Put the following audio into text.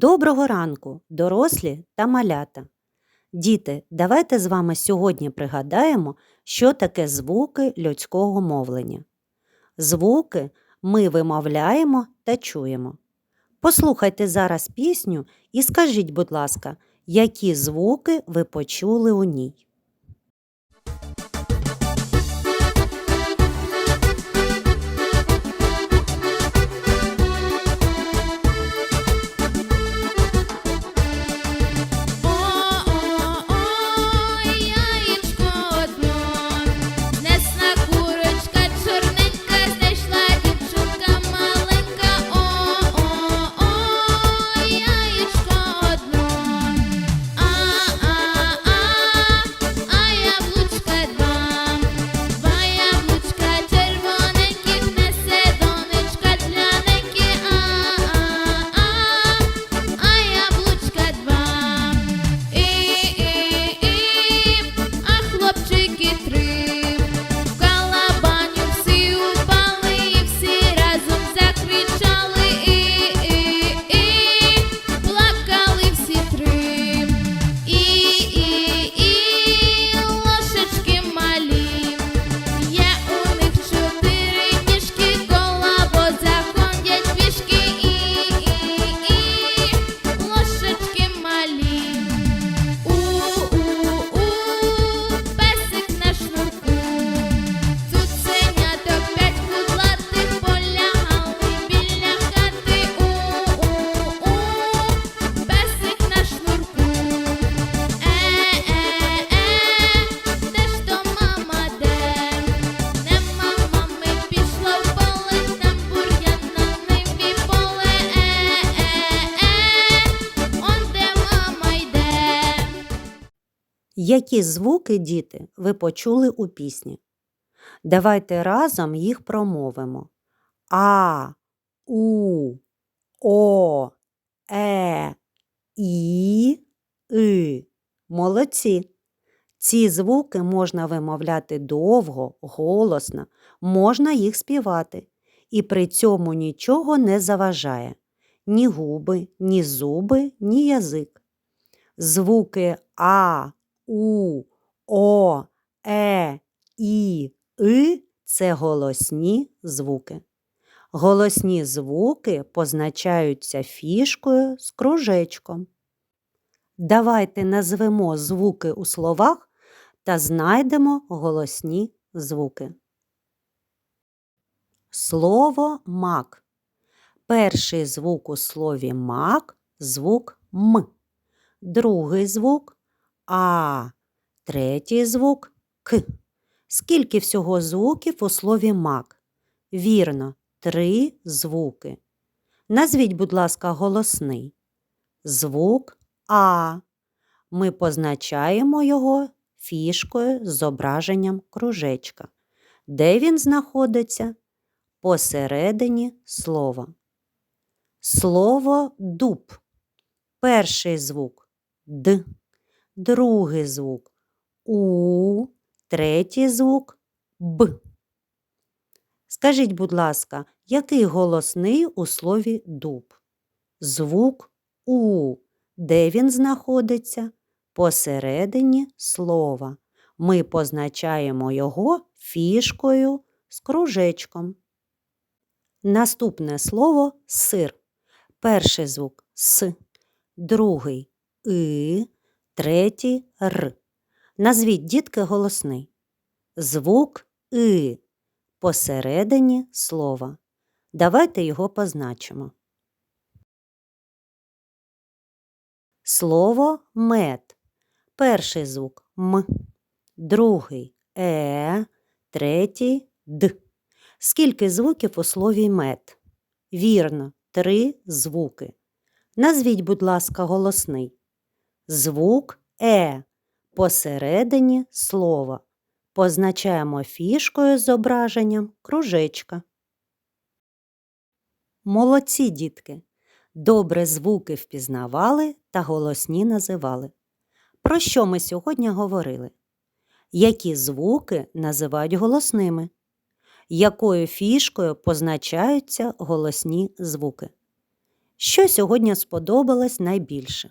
Доброго ранку, дорослі та малята. Діти, давайте з вами сьогодні пригадаємо, що таке звуки людського мовлення. Звуки ми вимовляємо та чуємо. Послухайте зараз пісню і скажіть, будь ласка, які звуки ви почули у ній. Які звуки, діти, ви почули у пісні? Давайте разом їх промовимо. А, У, О, Е, І, И. Молодці. Ці звуки можна вимовляти довго, голосно, можна їх співати. І при цьому нічого не заважає ні губи, ні зуби, ні язик. Звуки А, У, О, Е, І, И це голосні звуки. Голосні звуки позначаються фішкою з кружечком. Давайте назвемо звуки у словах та знайдемо голосні звуки. Слово мак. Перший звук у слові мак звук М. Другий звук А. Третій звук К. Скільки всього звуків у слові мак? Вірно, три звуки. Назвіть, будь ласка, голосний. Звук А. Ми позначаємо його фішкою з зображенням кружечка. Де він знаходиться? Посередині слова. Слово дуб. Перший звук Д, другий звук У, третій звук Б. Скажіть, будь ласка, який голосний у слові дуб? Звук У. Де він знаходиться? Посередині слова. Ми позначаємо його фішкою з кружечком. Наступне слово сир. Перший звук С, другий И, третій Р. Назвіть дітки голосний. Звук И посередині слова. Давайте його позначимо. Слово мед. Перший звук М, другий Е, третій Д. Скільки звуків у слові мед? Вірно, три звуки. Назвіть, будь ласка, голосний. Звук Е посередині слова. Позначаємо фішкою зображенням кружечка. Молодці, дітки! Добре звуки впізнавали та голосні називали. Про що ми сьогодні говорили? Які звуки називають голосними? Якою фішкою позначаються голосні звуки? що сьогодні сподобалось найбільше.